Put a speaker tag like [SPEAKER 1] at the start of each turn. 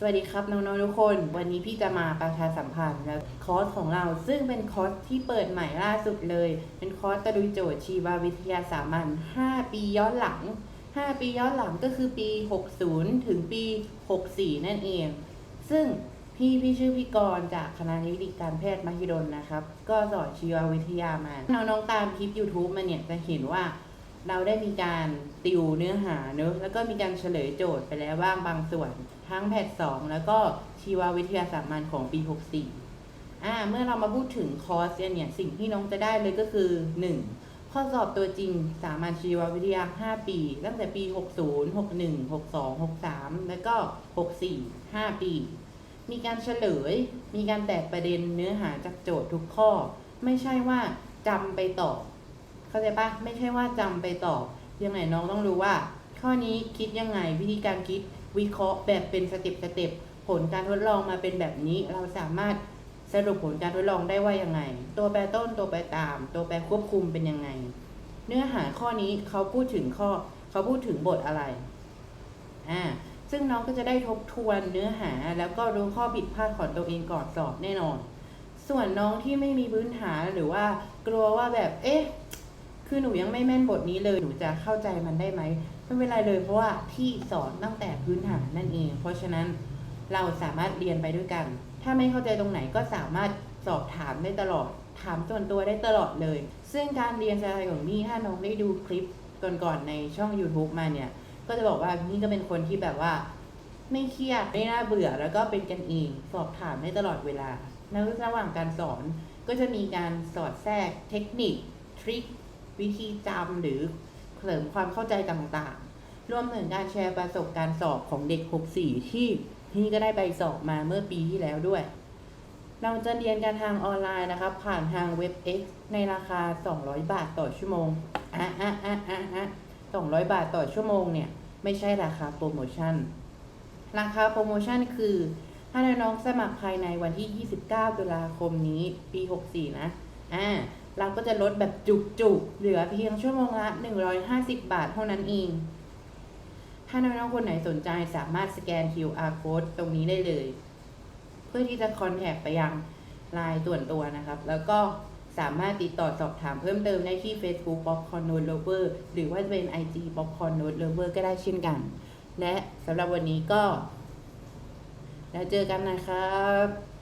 [SPEAKER 1] สวัสดีครับน้องๆทุกคน วันนี้พี่จะมาประชาสัมพันธ์นะคอร์สของเราซึ่งเป็นคอร์สที่เปิดใหม่ล่าสุดเลย เป็นคอร์สตะลุยโจทย์ชีววิทยาสามัญ5 ปีย้อนหลัง 5 ปีย้อนหลังก็คือปี 60 ถึงปี 64 นั่นเอง ซึ่งพี่พี่ชื่อพี่กรณ์จากคณะนิติการแพทย์มหิดลนะครับ ก็สอนชีววิทยามา น้องๆตามคลิป YouTube มาเนี่ยจะเห็นว่า เราได้มีการติวเนื้อหาเนอะแล้วก็มีการเฉลยโจทย์ไปแล้วบ้างบางส่วน ทั้งแพทสองแล้วก็ชีววิทยาสามัญของปี 64อ่าเมื่อเรามาพูดถึงคอร์สเนี่ยสิ่งที่น้องจะได้เลยก็คือ 1. ข้อสอบตัวจริงสามัญชีววิทยา 5 ปี ตั้งแต่ปี 60 61 62 63 แล้วก็ 64 5 ปี มีการเฉลย มีการแตกประเด็นเนื้อหาจากโจทย์ทุกข้อ ไม่ใช่ว่าจำไปตอบ เข้าใจปะไม่ใช่ว่าจำไปตอบยังไงน้องต้องรู้ว่า ข้อนี้คิดยังไงวิธีการคิดวิเคราะห์แบบเป็นสเต็ปสเต็ปผลการทดลองมาเป็นแบบนี้ เราสามารถสรุปผลการทดลองได้ว่ายังไง ตัวแปรต้นตัวแปรตาม ตัวแปรควบคุมเป็นยังไง เนื้อหาข้อนี้เขาพูดถึงข้อเขาพูดถึงบทอะไรอ่าซึ่งน้องก็จะได้ทบทวนเนื้อหาแล้วก็รู้ข้อผิดพลาดของตัวเองก่อนสอบแน่นอน ส่วนน้องที่ไม่มีพื้นฐานหรือว่ากลัวว่าแบบเอ๊ะ คือหนูยังไม่แม่นบทนี้เลย หนูจะเข้าใจมันได้ไหมไม่เป็นไรเลยเพราะว่าพี่สอนตั้งแต่พื้นฐานนั่นเอง เพราะฉะนั้นเราสามารถเรียนไปด้วยกัน ถ้าไม่เข้าใจตรงไหนก็สามารถสอบถามได้ตลอด ถามส่วนตัวได้ตลอดเลย ซึ่งการเรียนสไตล์ของนี่ถ้าน้องได้ดูคลิปก่อนๆในช่อง YouTube มาเนี่ย ก็จะบอกว่านี่ก็เป็นคนที่แบบว่า ไม่เครียดไม่น่าเบื่อแล้วก็เป็นกันเองสอบถามได้ตลอดเวลาแล้วระหว่างการสอนก็จะมีการสอดแทรกเทคนิคทริค วิธีจำหรือเสริมความเข้าใจต่างๆ รวมถึงการแชร์ประสบการณ์สอบของเด็ก 64 ที่นี่ก็ได้ใบสอบมาเมื่อปีที่แล้วด้วย เราจะเรียนกันทางออนไลน์นะครับ ผ่านทางเว็บ X ในราคา 200 บาทต่อชั่วโมงอะอะอะอะอะ200 บาทต่อชั่วโมงเนี่ย ไม่ใช่ราคาโปรโมชั่น ราคาโปรโมชั่นคือ ถ้าน้องสมัครภายในวันที่ 29 ตุลาคมนี้ปี 64 นะ อ่าเราก็จะลดแบบจุกๆ เหลือเพียงชั่วโมงละ 150 บาทเท่านั้นเอง ถ้าน้องๆคนไหนสนใจสามารถสแกน QR code ตรงนี้ได้เลย เพื่อที่จะคอนแทคไปยังไลน์ส่วนตัวนะครับ แล้วก็สามารถติดต่อสอบถามเพิ่มเติมได้ที่ Facebook Popcorn Note Lover หรือว่าจะเป็น IG Popcorn Note Lover ก็ได้เช่นกัน และสำหรับวันนี้ก็ แล้วเจอกันนะครับ